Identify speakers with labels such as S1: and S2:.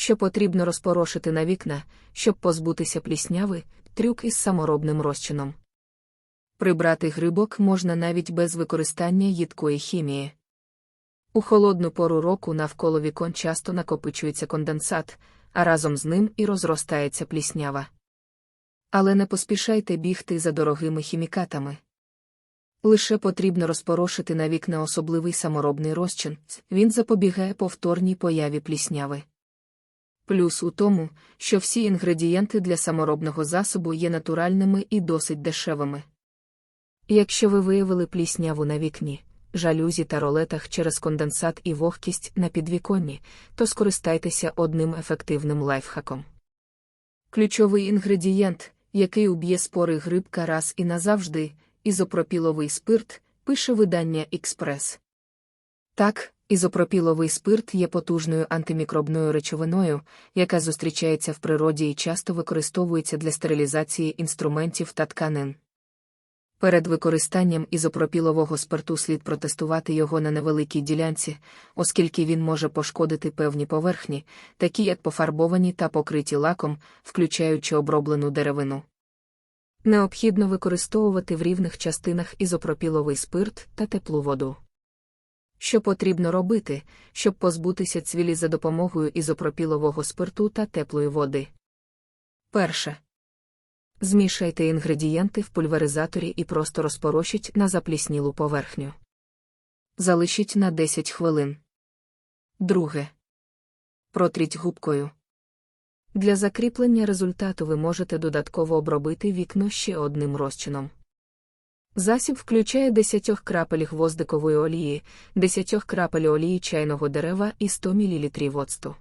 S1: що потрібно розпорошити на вікна, щоб позбутися плісняви, трюк із саморобним розчином. Прибрати грибок можна навіть без використання їдкої хімії. У холодну пору року навколо вікон часто накопичується конденсат, а разом з ним і розростається пліснява. Але не поспішайте бігти за дорогими хімікатами. Лише потрібно розпорошити на вікна особливий саморобний розчин, він запобігає повторній появі плісняви. Плюс у тому, що всі інгредієнти для саморобного засобу є натуральними і досить дешевими. Якщо ви виявили плісняву на вікні, жалюзі та ролетах через конденсат і вогкість на підвіконні, то скористайтеся одним ефективним лайфхаком. Ключовий інгредієнт, який уб'є спори грибка раз і назавжди, ізопропіловий спирт, пише видання Експрес. Так, ізопропіловий спирт є потужною антимікробною речовиною, яка зустрічається в природі і часто використовується для стерилізації інструментів та тканин. Перед використанням ізопропілового спирту слід протестувати його на невеликій ділянці, оскільки він може пошкодити певні поверхні, такі як пофарбовані та покриті лаком, включаючи оброблену деревину. Необхідно використовувати в рівних частинах ізопропіловий спирт та теплу воду. Що потрібно робити, щоб позбутися цвілі за допомогою ізопропілового спирту та теплої води? Перше. Змішайте інгредієнти в пульверизаторі і просто розпорошіть на запліснілу поверхню. Залишіть на 10 хвилин. Друге. Протріть губкою. Для закріплення результату ви можете додатково обробити вікно ще одним розчином. Засіб включає 10 крапель гвоздикової олії, 10 крапель олії чайного дерева і 100 мл оцту.